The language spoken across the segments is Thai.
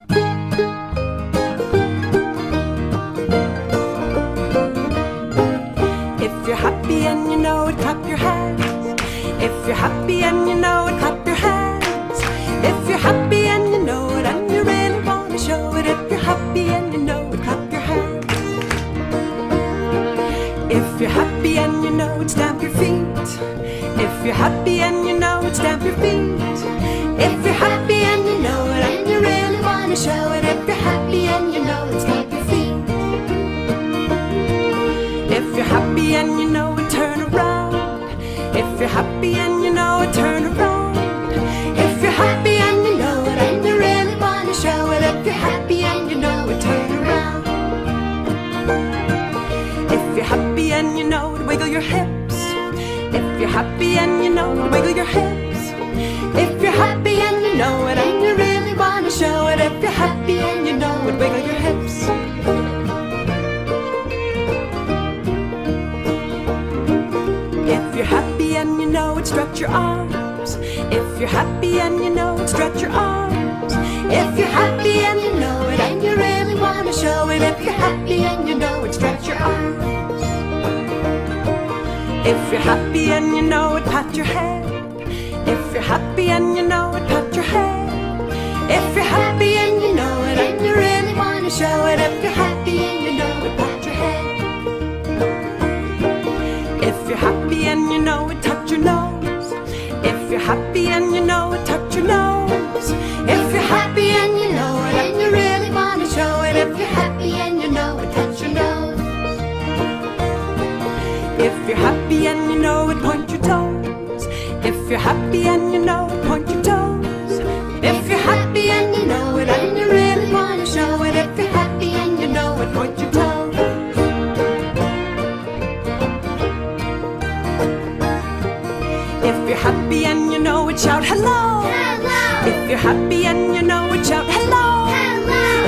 If you're happy and you know it, clap your hands. If you're happy and you know it, clap your hands. If you're happy and you know it, and you really want to show it. If you're happy and you know it, clap your hands. If you're happy and you know it, stamp your feet. If you're happy and you know it, stamp your feet. Show it. If you're happy and you know it, stamp your feet. If you're happy and you know it, turn around. If you're happy and you know it, turn around. If you're happy and you know it, and you really want to show it. If you're happy and you know it, turn around. If you're happy and you know it, wiggle your hips. If you're happy and you know it, wiggle your hips. Wiggle your hips. If you're happy and you know it, stretch your arms. If you're happy and you know it, stretch your arms. If you're happy and you know it, and you really want to show it. If you're happy and you know it, stretch your arms. If you're happy and you know it, pat your head. If you're happy and you know it, show it. If you're happy and you know it, pat your head. If you're happy and you know it, touch your nose. If you're happy and you know it, touch your nose. If you're happy and you know it, and you really want to show it. If you're happy and you know it, touch your nose. If you're happy and you know it, point your toes. If you're happy and you know it, point your toes. If you're happy and you know it, shout hello.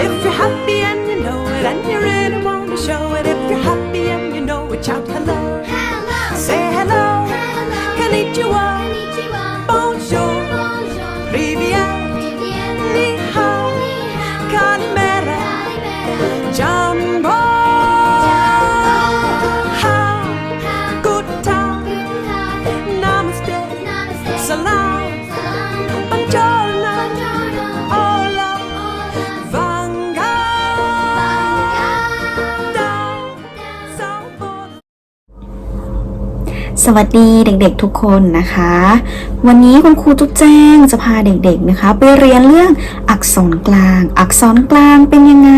If you're happy and you know it, and you really want to show it. If you're happy and you know it, shout hello. Say hello. Konnichiwa. Bonjour. วัสดีเด็กๆทุกคนนะคะ วันนี้คุณครูตุ๊กแจ้งจะพาเด็กๆนะคะ ไปเรียนเรื่องอักษรกลาง อักษรกลางเป็นยังไง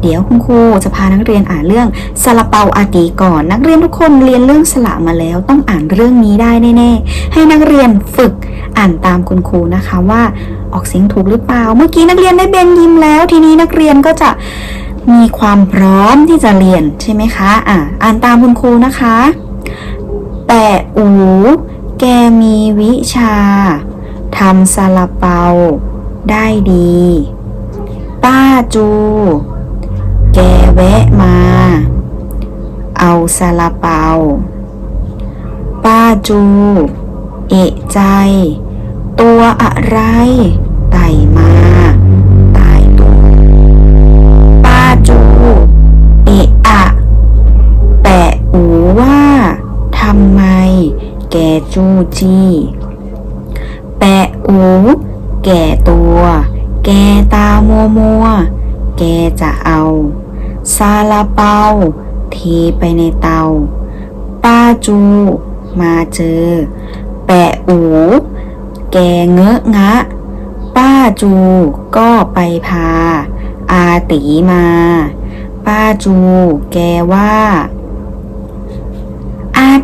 เดี๋ยวคุณครูจะพานักเรียนอ่านเรื่องสระเปาอาตีก่อน นักเรียนทุกคนเรียนเรื่องสระมาแล้วต้องอ่านเรื่องนี้ได้แน่ๆให้นักเรียนฝึกอ่านตามคุณครูนะคะว่าออกเสียงถูกหรือเปล่า เมื่อกี้นักเรียนได้เบนยิ้มแล้ว ทีนี้นักเรียนก็จะมีความพร้อมที่จะเรียนใช่ไหมคะอ่าอ่านตามคุณครูนะคะ แปะอู แกมีวิชา ทำซาลาเปา ได้ดี ป้าจู แกแวะมา เอาซาลาเปา ป้าจู เอะใจ ตัวอะไรไต่มา จูจี้ แปะอู แก่ตัว แกตามัวมัว แกจะเอาซาลาเปาเทไปในเตา ป้าจู มาเจอ แปะอู แกเงอะงะ ป้าจูก็ไปพา อาตีมา ป้าจู แกว่า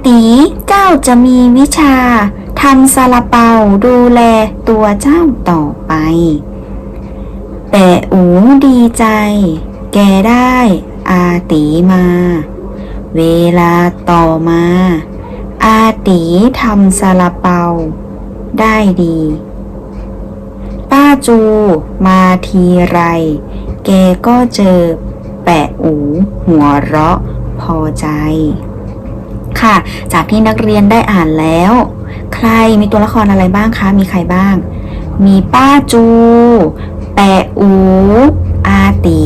ตีเจ้าจะมีวิชาทำซาลาเปาดูแลตัวเจ้าต่อไป แต่อูดีใจ แกได้อาตีมา เวลาต่อมา อาตีทำซาลาเปา ได้ดี ป้าจูมาทีไร แกก็เจอแปะอูหัวเราะพอใจ ค่ะ จากที่นักเรียนได้อ่านแล้ว ใครมีตัวละครอะไรบ้างคะ มีใครบ้าง มีป้าจู แปะอู อาตี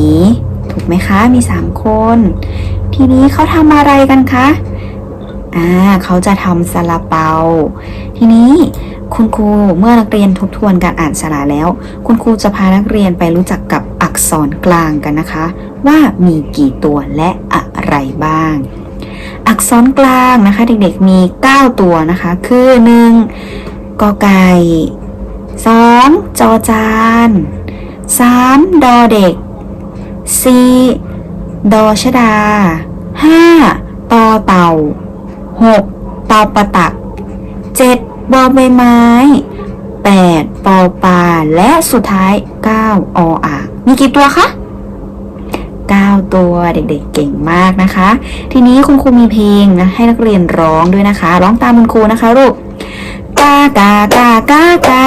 ถูกไหมคะ มีสามคน ทีนี้เขาทำอะไรกันคะ อ่า เขาจะทำซาลาเปา ทีนี้คุณครูเมื่อนักเรียนทบทวนการอ่านสระแล้ว คุณครูจะพานักเรียนไปรู้จักกับอักษรกลางกันนะคะ ว่ามีกี่ตัวและอะไรบ้าง อักษรกลางนะคะ เด็กๆมี 9 ตัวนะคะ คือ1กอไก่ 2 จอจาน 3 ดอเด็ก 4 ดอชดา 5 ตอเต่า 6 ตอปะตัก 7 บอใบไม้ 8 ปอปลาและสุดท้าย 9 ออ่างมีกี่ตัวคะ 9 ตัวเด็กๆเก่งมากนะคะ ทีนี้คุณครูมีเพลงนะให้นักเรียนร้องด้วยนะคะ ร้องตามคุณครูนะคะลูกกากากากากา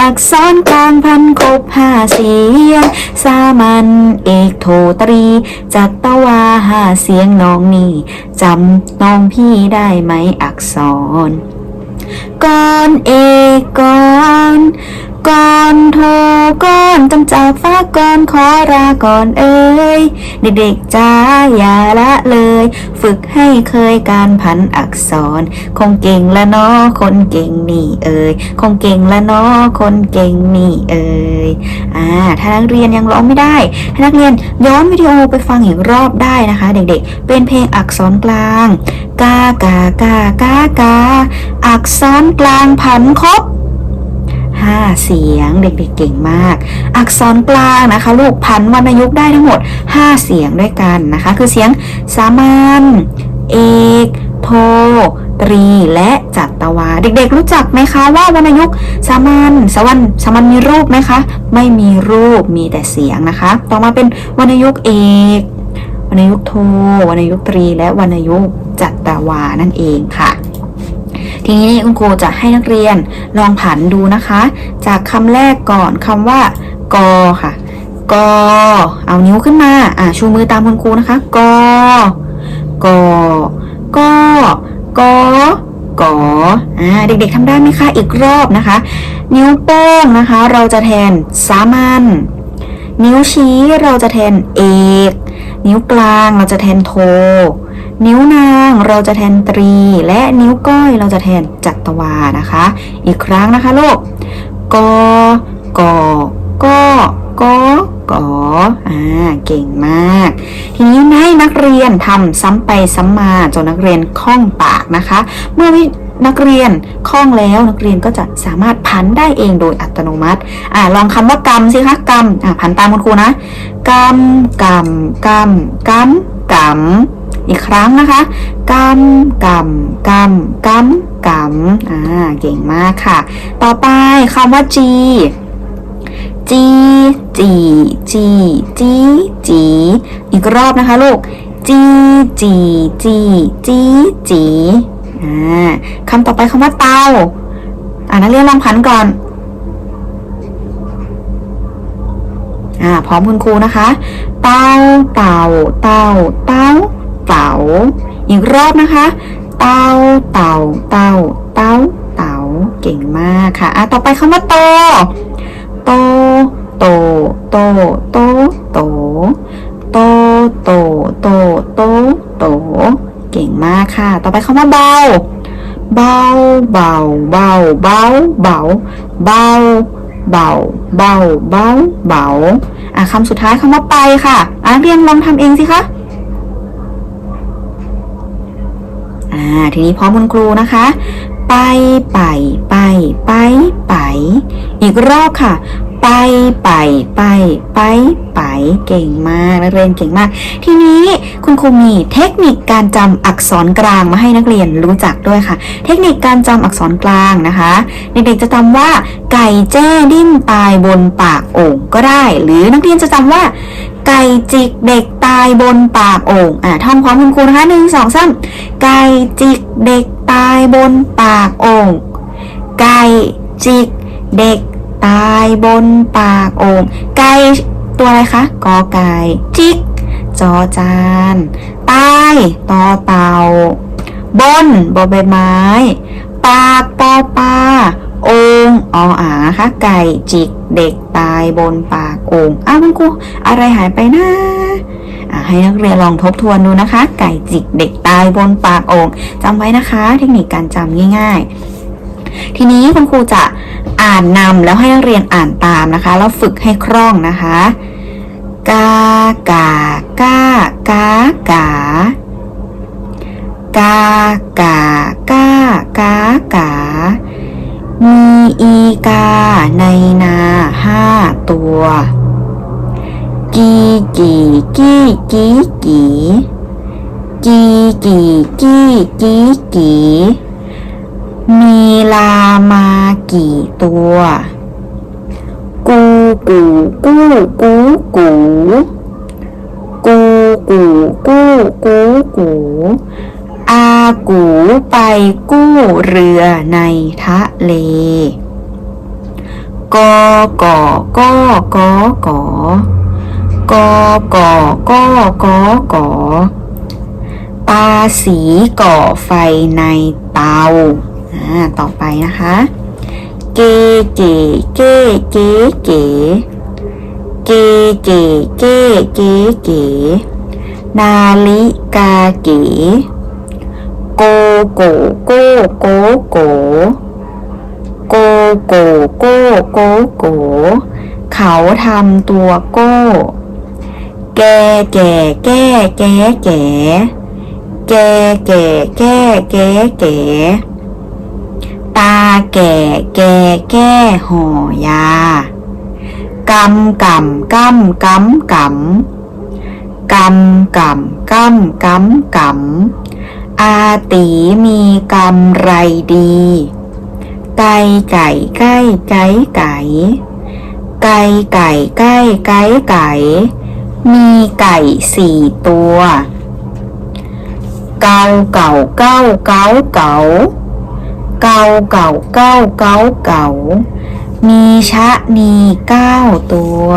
อักษรกลางพันครบห้าเสียง สามัญเอกโทตรี จัตวาห้าเสียงน้องนี่จำน้องพี่ได้ไหมอักษร ก่อนเอกก่อนก่อนโทก่อนจำจากฟ้าก่อนขอลาก่อนเอ้ยเด็กๆจ้าอย่าละเลย ฝึกให้เคยการพันอักษร คงเก่งละเนาะคนเก่งนี่เอ่ยคงเก่งละเนาะคนเก่งนี่เอ่ยอ่าถ้านักเรียนยังร้องไม่ได้นักเรียนย้อนวิดีโอไปฟังอีกรอบได้นะคะ เด็กๆ เป็นเพลงอักษรกลางกากากากากาอักษรกลางพันครบห้าเสียงเด็กๆเก่งมาก อักษรกลางนะคะ ลูกพันวรรณยุกต์ได้ทั้งหมด 5 เสียงด้วยกันนะคะ คือเสียงสามัญเอกโทตรีและจัตวา เด็กๆรู้จักไหมคะว่าวรรณยุกต์สามัญสามัญสามัญมีรูปไหมคะ ไม่มีรูปมีแต่เสียงนะคะ ต่อมาเป็นวรรณยุกต์เอกวรรณยุกต์โทวรรณยุกต์ตรี และวรรณยุกต์จัตวานั่นเองค่ะ ทีนี้คุณครูจะให้นักเรียนลองผันดูนะคะ จากคำแรกก่อนคำว่ากอค่ะกอเอานิ้วขึ้นมา อ่าชูมือตามคุณครูนะคะกอกอกอกอกออ่าเด็กๆทำได้ไหมคะ อีกรอบนะคะ นิ้วโป้งนะคะ เราจะแทนสามัญนิ้วชี้เราจะแทนเอก นิ้วกลางเราจะแทนโท นิ้วนางเราจะแทนตรี และนิ้วก้อยเราจะแทนจัตวานะคะ อีกครั้งนะคะลูกกอกอกอกอกออ่าเก่งมาก ทีนี้ให้นักเรียนทำซ้ำไปซ้ำมาจนนักเรียนคล่องปากนะคะ เมื่อนักเรียนคล่องแล้วนักเรียนก็จะสามารถพันได้เองโดยอัตโนมัติอ่าลองคำว่ากรรมสิคะกรรมอ่าพันตามคุณครูนะกรรมกรรมกรรมกรรมกรรม อีกครั้งนะคะกรรมกรรมกรรมกรรมกรรมอ่าเก่งมากค่ะ ต่อไปคำว่า G จีจีจีจีจีอีกรอบนะคะลูกจีจีจีจีจีอ่าคำต่อไปคำว่าเตาอ่านักเรียนลองพันก่อนอ่าพร้อมคุณครูนะคะ เต้าเตาเตาเต้า เต่าอีกรอบนะคะ เต้าเต่าเต่าเต้าเต่าเก่งมากค่ะอะต่อไปคำว่าโต โต โต โต โต โต โต โต โต โต โต เก่งมากค่ะ ต่อไปคำว่าเบา เบา เบา เบา เบา เบา เบา เบา เบา เบา เบาอะคำสุดท้ายคำว่าไปค่ะอะเรียนลองทำเองสิคะ อ่าทีนี้พร้อมคุณครูนะคะ ไปไปไปไปไป อีกรอบค่ะ ไปไปไปไปไปเก่งมากนักเรียนเก่งมาก ทีนี้คุณครูมีเทคนิคการจำอักษรกลางมาให้นักเรียนรู้จักด้วยค่ะ เทคนิคการจำอักษรกลางนะคะเด็กๆจะจำว่าไก่แจ้ดิ้นตายบนปากโอ่งก็ได้ หรือนักเรียนจะจำว่า ไก่จิกเด็กตายบนปากโอ่งอ่าท่องพร้อมคุณครูนะคะหนึ่งสองสามไก่จิกเด็กตายบนปากโอ่งไก่จิกเด็ก ตายบนปากโอ่งไก่ตัวอะไรคะกอไก่จิก จอจานตายตอเต่าบนบอใบไม้ ปากปอปลาโองออานะคะไก่จิกเด็กตายบนปากโองอ้าวคุณครูอะไรหายไปนะให้นักเรียนลองทบทวนดูนะคะ ไก่จิกเด็กตายบนปากโองจำไว้นะคะ เทคนิคการจำง่าย ๆ ทีนี้คุณครูจะอ่านนำแล้วให้นักเรียนอ่านตามนะคะ แล้วฝึกให้คล่องนะคะกากากากากากากากากากามีอีกาในนาห้าตัว กีกีกีกีกีกีกีกีกีกี มีลามากี่ตัว กูกูกูกูกูกูกูกูกูกูอากูไปกู้เรือในทะเลกอกอกอกอกอกอกอกอกอกอตาสีก่อไฟในเตา อ่าต่อไปนะคะ เกเกเกเกเกเกเกเกเกเกนาฬิกาเก๋โกโกโกโกโกโกโกโกโกโกเขาทำตัวโก้แกแก่แก่แก่แก่แกแก่แก่แก่แก่ ตาแก่แก่แก้ห่อยากำกำกำกำกำกำกำกำกำกำอาตีมีกำไรดี ไก่ไก่ไก่ไก่ไก่ไก่ไก่ไก่ไก่ไก่ มีไก่สี่ตัว เกาเก่าเก้าเก้าเก๋าเกา เก่าเก้าเก้าเก๋ามีชะนีเก้าตัว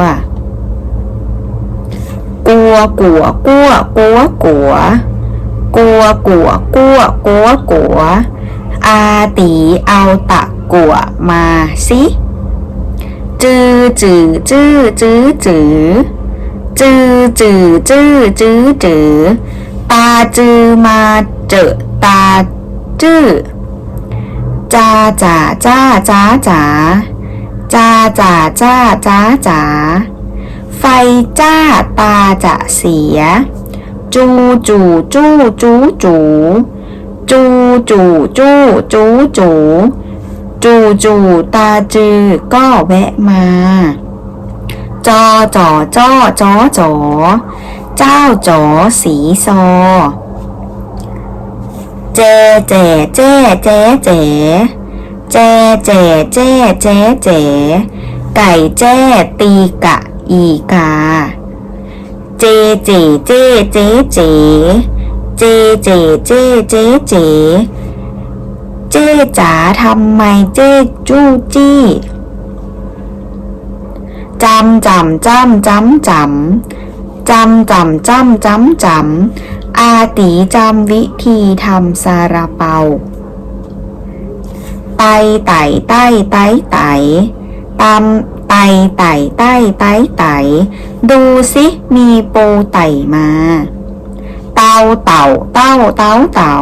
กัวกัวกัวกัวกัวกัวกัวกัวกัวกัวอาตีเอาตะกัวมาสิจือจือจื้อจื้อจือจือจือจื้อจื้อจือตาจือมาเจอตาจื้อ จาจ๋าจ้าจ้าจ๋าจาจ๋าจ้าจ้าจ๋าไฟจ้าตาจะเสีย จูจูจูจูจูจูจูจูจูจูจูจูตาจือก็แวะมา จอจอจอจอจอเจ้าจอสีซอ เจเจเจเจเจเจเจเจเจเจไก่แจ้ตีกะอีกา เจเจเจเจเจเจเจเจเจเจเจจ๋าทำไมเจจู้จี้จำจำจำจำจำจำจำจำจำจำ อาตีจำวิธีทำซาลาเปา ไตไตไตไตไตตำไตไตไตไตไตดูสิมีปูไตมา เต่าเต่าเต้าเต้าเต่า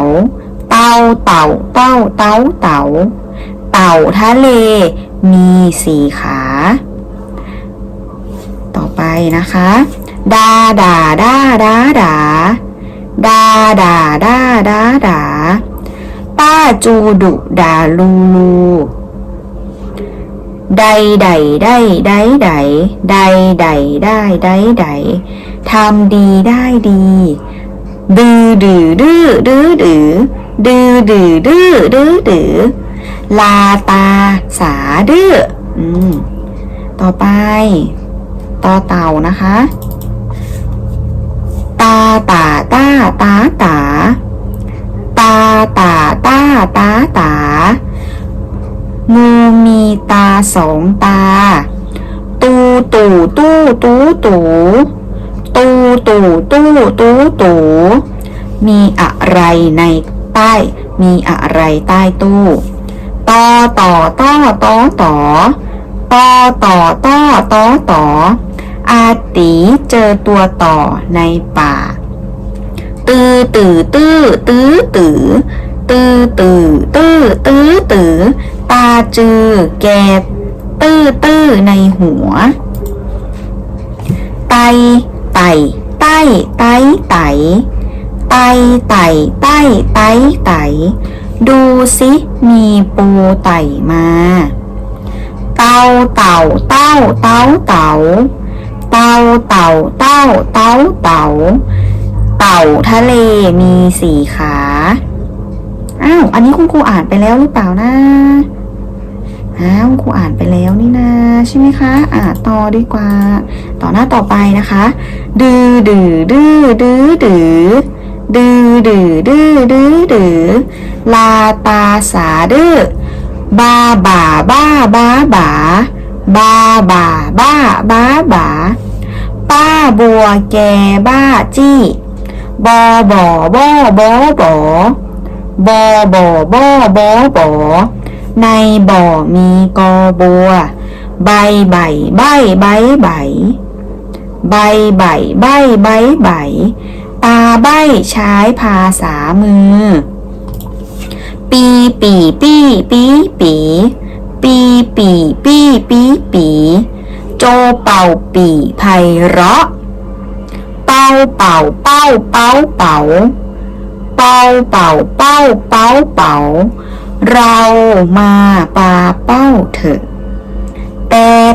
เต่าเต่าเต้าเต้าเต่าเต่าทะเลมีสี่ขา ต่อไปนะคะ ดาดาดาดาดา ดาดาดาดาดาป้าจูดุดาลูลูใดใดได้ได้ใดใดใดได้ได้ใดทำดีได้ดีดื้อดื้อดื้อดื้อดื้อดื้อดื้อดื้อดื้อดื้อลาตาสาดื้ออืมต่อไป ต่อเต่านะคะ ตาตาตาตาตาตาตาตาตาตางูมีตาสองตา ตูตูตูตูตูตูตูตูตูตูมีอะไรในใต้ มีอะไรใต้ตู้ตต่อต่อต่อต่อต่อต่อต่อต่อต่อต่อ อาตีเจอตัวต่อในป่า ตื้อตื้อตื้อตื้อตื้อตื้อตื้อตื้อตื้อตื้อตาจือแกตื้อตื้อในหัว ไตไตไตไตไตไตไตไตไตไตดูสิมีปูไต่มา เต่าเต่าเต่าเต่าเต่า เต่าเต่าเต่าเต่าเต่าเต่าทะเลมีสี่ขา อ้าว อันนี้คุณครูอ่านไปแล้วหรือเปล่านะอ้าวครูอ่านไปแล้วนี่นะใช่ไหมคะ อ่าต่อดีกว่า ต่อหน้าต่อไปนะคะ ดื้อดื้อดื้อดื้อดื้อดื้อดื้อดื้อดื้อดื้อลาตาสาดื้อบาบ่าบ้าบ้าบ่าบา บาบ่าบ้าบ้าบ่าป้าบัวแกบ้าจี้บอบอบอบอบอบอบอบอบอบอในบ่อมีกอบัว ใบใบใบใบใบใบใบใบใบใบตาใบใช้ภาษามือ ปีปีปีปีปีปี ปีปีปีปีปี โจเป่าปีไพเราะ เป่าเป่าเป่าเป่า เป่าเป่าเป่าเป่าเป่าเป่า เรามาปาเป้าเถอะแป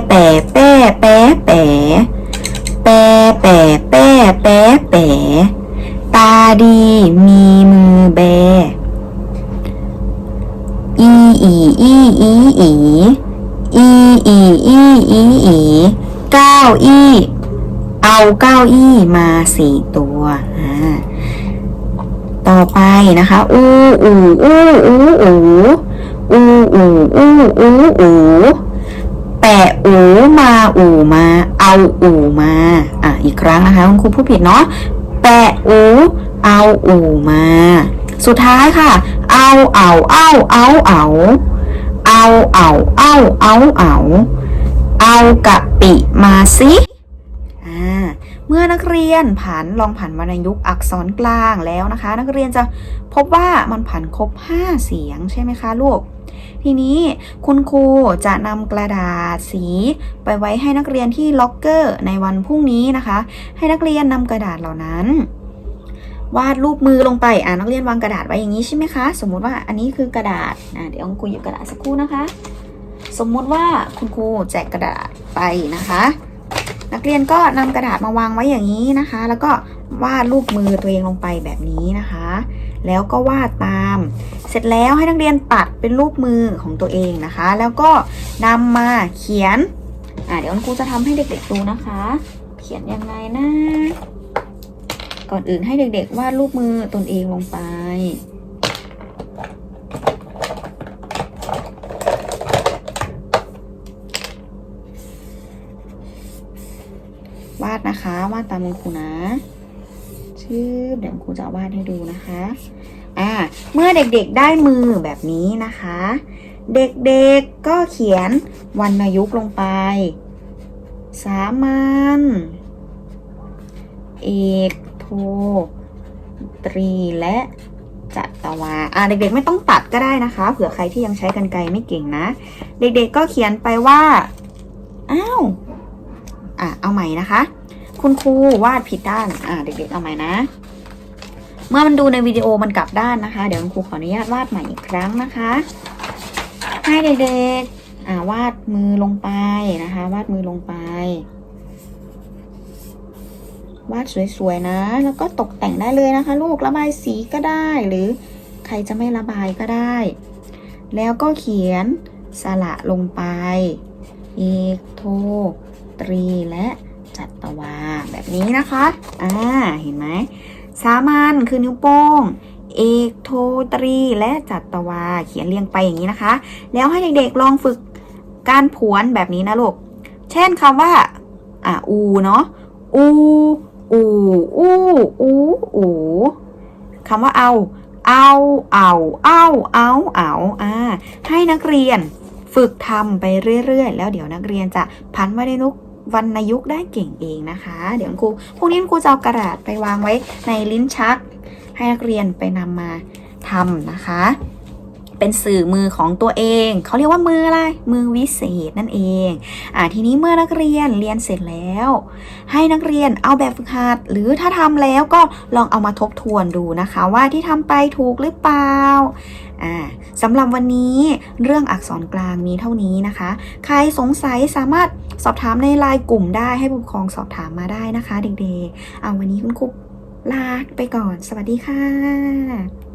แปแปะแปแปแปแปแปแปแปตาดีมีมือแบ อีอีอีอีอีอีอีอีอีเก้าอี้เอาเก้าอี้มาสี่ตัวอ่าต่อไปนะคะอูอูอูอูอูอูอูอูอูอูแปะอูมาอูมา เอาอูมา อะอีกครั้งนะคะคุณครูพูดผิดเนาะแปะอูเอาอูมา สุดท้ายค่ะ เอาเอาเอาเอาเอาเอาเอาเอาเอาเอาเอากะปิมาสิอ่าเมื่อนักเรียนผันลองผันวรรณยุกต์อักษรกลางแล้วนะคะ นักเรียนจะพบว่ามันผันครบ 5 เสียงใช่ไหมคะลูก ทีนี้คุณครูจะนำกระดาษสีไปไว้ให้นักเรียนที่ล็อกเกอร์ในวันพรุ่งนี้นะคะ ให้นักเรียนนำกระดาษเหล่านั้น วาดรูปมือลงไป อ่านักเรียนวางกระดาษไว้อย่างนี้ใช่ไหมคะ สมมุติว่าอันนี้คือกระดาษอ่าเดี๋ยวคุณครูหยิบกระดาษสักครู่นะคะ สมมุติว่าคุณครูแจกกระดาษไปนะคะ นักเรียนก็นำกระดาษมาวางไว้อย่างนี้นะคะ แล้วก็วาดรูปมือตัวเองลงไปแบบนี้นะคะ แล้วก็วาดตาม เสร็จแล้วให้นักเรียนตัดเป็นรูปมือของตัวเองนะคะ แล้วก็นำมาเขียน อ่าเดี๋ยวคุณครูจะทำให้เด็กๆดูนะคะ เขียนยังไงนะ ก่อนอื่นให้เด็กๆวาดรูปมือตนเองลงไป วาดนะคะวาดตามคุณครูนะชื่อเดี๋ยวครูจะวาดให้ดูนะคะอ่าเมื่อเด็กๆได้มือแบบนี้นะคะ เด็กๆก็เขียนวรรณยุกต์ลงไป สามัญเอก ตรีและจัตวาอ่าเด็กๆไม่ต้องตัดก็ได้นะคะ เผื่อใครที่ยังใช้กันไกรไม่เก่งนะ เด็กๆก็เขียนไปว่าอ้าวอะเอาใหม่นะคะ คุณครูวาดผิดด้าน อ่าเด็กๆเอาใหม่นะ เมื่อมันดูในวิดีโอมันกลับด้านนะคะ เดี๋ยวคุณครูขออนุญาตวาดใหม่อีกครั้งนะคะให้เด็กๆอ่าวาดมือลงไปนะคะ วาดมือลงไป วาดสวยๆนะ แล้วก็ตกแต่งได้เลยนะคะ ลูกระบายสีก็ได้หรือใครจะไม่ระบายก็ได้ แล้วก็เขียนสระลงไป เอกโท ตรีและจัตวา แบบนี้นะคะ อ่า เห็นไหม สามัญคือนิ้วโป้ง เอกโทตรี และจัตวา เขียนเรียงไปอย่างนี้นะคะ แล้วให้เด็กๆลองฝึกการผวนแบบนี้นะลูก เช่นคำว่า อ่าอู เนาะอู อูอูอูอูคำว่าเอา เอาเอาเอาเอาเอาอ่าให้นักเรียนฝึกทำไปเรื่อยๆ แล้วเดี๋ยวนักเรียนจะพันวรรณยุกวรรณยุกได้เก่งเองนะคะ เดี๋ยวครูพรุ่งนี้ครูจะเอากระดาษไปวางไว้ในลิ้นชัก ให้นักเรียนไปนำมาทำนะคะ เป็นสื่อมือของตัวเอง เขาเรียกว่ามืออะไร มือวิเศษนั่นเองอ่าทีนี้เมื่อนักเรียนเรียนเสร็จแล้ว ให้นักเรียนเอาแบบฝึกหัด หรือถ้าทำแล้วก็ลองเอามาทบทวนดูนะคะ ว่าที่ทำไปถูกหรือเปล่าอ่าสำหรับวันนี้เรื่องอักษรกลางมีเท่านี้นะคะ ใครสงสัยสามารถสอบถามในไลน์กลุ่มได้ให้ผู้ปกครองสอบถามมาได้นะคะเด็กๆเอาวันนี้คุณครูลาไปก่อน สวัสดีค่ะ